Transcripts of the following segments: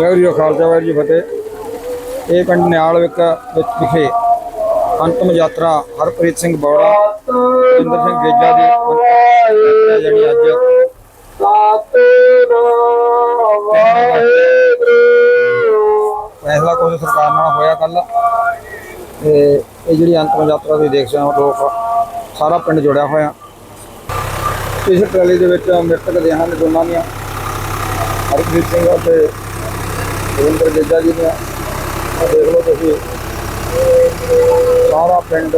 ਵਾਹਿਗੁਰੂ ਜੀ ਕਾ ਖਾਲਸਾ, ਵਾਹਿਗੁਰੂ ਜੀ ਫਤਿਹ। ਇਹ ਪਿੰਡ ਨਿਆਲ ਵਿਕ ਵਿੱਚ ਵਿਖੇ ਅੰਤਮ ਯਾਤਰਾ ਹਰਪ੍ਰੀਤ ਸਿੰਘ ਬੌੜਾ ਜਿੰਦਰ ਸਿੰਘ ਗੇਜਾ ਦੀ ਜਿਹੜੀ ਅੱਜ ਫੈਸਲਾ ਕੋਈ ਸਰਕਾਰ ਨਾਲ ਹੋਇਆ ਕੱਲ ਤੇ ਇਹ ਜਿਹੜੀ ਅੰਤਮ ਯਾਤਰਾ ਤੁਸੀਂ ਦੇਖ ਸਕਦੇ ਹੋ, ਲੋਕ ਸਾਰਾ ਪਿੰਡ ਜੁੜਿਆ ਹੋਇਆ। ਇਸ ਟਰਾਲੀ ਦੇ ਵਿੱਚ ਮ੍ਰਿਤਕ ਦੇ ਹਨ ਦੋਨਾਂ ਦੀਆਂ, ਹਰਪ੍ਰੀਤ ਸਿੰਘ ਅਤੇ ਰਵਿੰਦਰ ਜੱਜਾ ਜੀ ਦੀਆਂ। ਦੇਖ ਲਓ ਤੁਸੀਂ। ਸਾਰਾ ਪਿੰਡ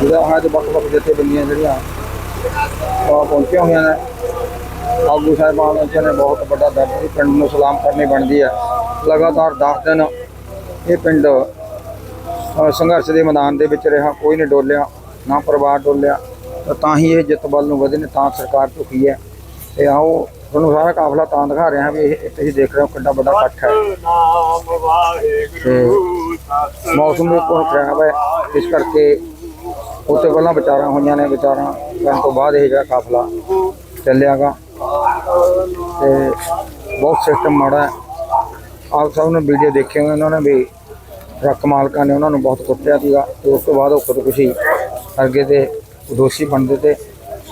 ਜਿਹੜਾ ਹੈ ਤੇ ਵੱਖ-ਵੱਖ ਜਥੇਬੰਦੀਆਂ ਜਿਹੜੀਆਂ ਆ ਪਹੁੰਚੀਆਂ ਹੋਈਆਂ ਨੇ। ਆਗੂ ਸਾਹਿਬਾਨ ਉਹਨਾਂ ਨੇ ਬਹੁਤ ਵੱਡਾ ਦਰਦ ਪਿੰਡ ਨੂੰ ਸਲਾਮ ਕਰਨੀ ਬਣਦੀ ਹੈ ਲਗਾਤਾਰ 10 ਦਿਨ ਇਹ ਪਿੰਡ ਸੰਘਰਸ਼ ਦੇ ਮੈਦਾਨ ਦੇ ਵਿੱਚ ਰਿਹਾ। ਕੋਈ ਨਹੀਂ ਡੋਲਿਆ, ਨਾ ਪਰਿਵਾਰ ਡੋਲਿਆ। ਤਾਂ ਤਾਂ ਹੀ ਇਹ ਜਿੱਤ ਵੱਲ ਨੂੰ ਵਧੇ ਨੇ, ਤਾਂ ਸਰਕਾਰ ਝੁਕੀ ਹੈ। ਤੇ ਆਓ ਤੁਹਾਨੂੰ ਸਾਰਾ ਕਾਫਲਾ ਤਾਂ ਦਿਖਾ ਰਿਹਾ ਵੀ ਇਹ ਤੁਸੀਂ ਦੇਖ ਰਹੇ ਹੋ ਕਿੰਨਾ ਵੱਡਾ ਇਕੱਠ ਹੈ। ਤੇ ਮੌਸਮ ਵੀ ਬਹੁਤ ਖਰਾਬ ਹੈ, ਇਸ ਕਰਕੇ ਉੱਥੇ ਪਹਿਲਾਂ ਵਿਚਾਰਾਂ ਹੋਈਆਂ ਨੇ, ਵਿਚਾਰਾਂ ਕਰਨ ਤੋਂ ਬਾਅਦ ਇਹ ਜਿਹੜਾ ਕਾਫਲਾ ਚੱਲਿਆਗਾ। ਤੇ ਬਹੁਤ ਸਿਸਟਮ ਮਾੜਾ ਹੈ। ਆਪ ਸਭ ਨੇ ਵੀਡੀਓ ਦੇਖੇ ਹੋਏ ਉਹਨਾਂ ਨੇ ਵੀ ਟਰੱਕ ਮਾਲਕਾਂ ਨੇ ਉਹਨਾਂ ਨੂੰ ਬਹੁਤ ਕੁੱਟਿਆ ਸੀਗਾ ਤੇ ਉਸ ਤੋਂ ਬਾਅਦ ਉਹ ਖੁਦਕੁਸ਼ੀ ਅੱਗੇ ਤੇ ਦੋਸ਼ੀ ਬਣਦੇ ਤੇ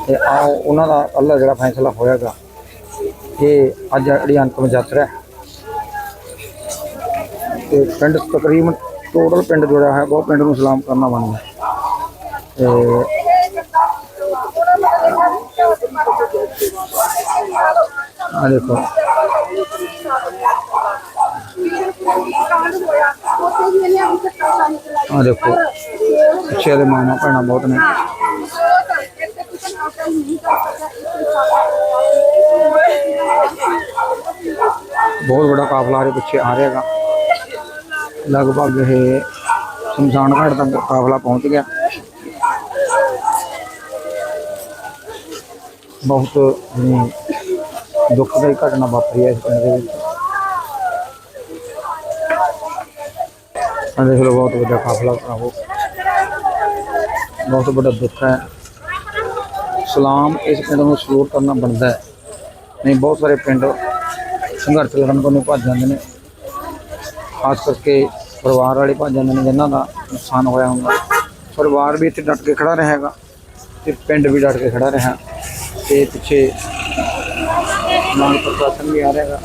ਤੇ ਆਓ ਉਹਨਾਂ ਦਾ ਅੱਲਾ ਜਿਹੜਾ ਫੈਸਲਾ ਹੋਇਆਗਾ ਕਿ ਅੱਜ ਜਿਹੜੀ ਅੰਤਮ ਯਾਤਰਾ ਹੈ ਤੇ ਪਿੰਡ ਤਕਰੀਬਨ ਟੋਟਲ ਪਿੰਡ ਜੁੜਿਆ ਹੈ ਬਹੁਤ ਪਿੰਡ ਨੂੰ ਸਲਾਮ ਕਰਨਾ ਬਣਦਾ ਤੇ ਆ ਦੇਖੋ। ਆ ਦੇਖੋ, ਪਿੱਛੇ ਦੇ ਮਾਮਾ, ਭੈਣਾਂ ਬਹੁਤ ਨੇ। ਬਹੁਤ ਬੜਾ ਕਾਫਲਾ ਹਰੇ ਪਿੱਛੇ ਆ ਰਿਹਾਗਾ ਲਗਭਗ ਇਹ ਸ਼ਮਸ਼ਾਨ ਘਾਟ ਤੱਕ ਕਾਫਲਾ ਪਹੁੰਚ ਗਿਆ ਬਹੁਤ ਜਿਹੜੀ ਦੁੱਖਦਾਈ ਘਟਨਾ ਵਾਪਰੀ ਹੈ ਇਸ ਪਿੰਡ ਦੇ ਵਿੱਚ ਆ ਦੇਖ ਲਓ ਬਹੁਤ ਵੱਡਾ ਕਾਫਲਾ ਆਹੋ ਬਹੁਤ ਵੱਡਾ ਦੁੱਖ ਹੈ ਸਲਾਮ ਇਸ ਪਿੰਡ ਨੂੰ ਸਲੂਟ ਕਰਨਾ ਬਣਦਾ ਹੈ। ਨਹੀਂ, ਬਹੁਤ ਸਾਰੇ ਪਿੰਡ ਸੰਘਰਸ਼ ਲੜਨ ਤੋਂ ਭੱਜ ਜਾਂਦੇ ਨੇ। ਖਾਸ ਕਰਕੇ ਪਰਿਵਾਰ ਵਾਲੇ ਭੱਜ ਜਾਂਦੇ ਨੇ, ਜਿਨ੍ਹਾਂ ਦਾ ਨੁਕਸਾਨ ਹੋਇਆ ਹੁੰਦਾ। ਪਰਿਵਾਰ ਵੀ ਇੱਥੇ ਡਟ ਕੇ ਖੜਾ ਰਹੇਗਾ ਤੇ ਪਿੰਡ ਵੀ ਡਟ ਕੇ ਖੜਾ ਰਿਹਾ। ਤੇ ਪਿੱਛੇ ਨਾਲ ਪ੍ਰਸ਼ਾਸਨ ਵੀ ਆ ਰਿਹਾਗਾ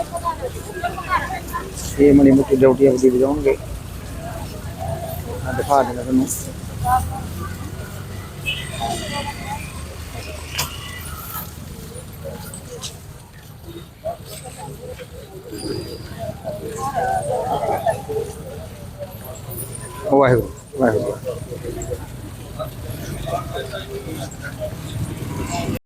ਇਹ ਮਣੀ ਮੁੱਕੀ ਡਿਊਟੀ ਆਪਦੀ ਵਜਾਉਣਗੇ ਦਿਖਾ ਦੇਣਾ ਤੁਹਾਨੂੰ। ਵਾਹਿਗੁਰੂ ਵਾਹਿਗੁਰੂ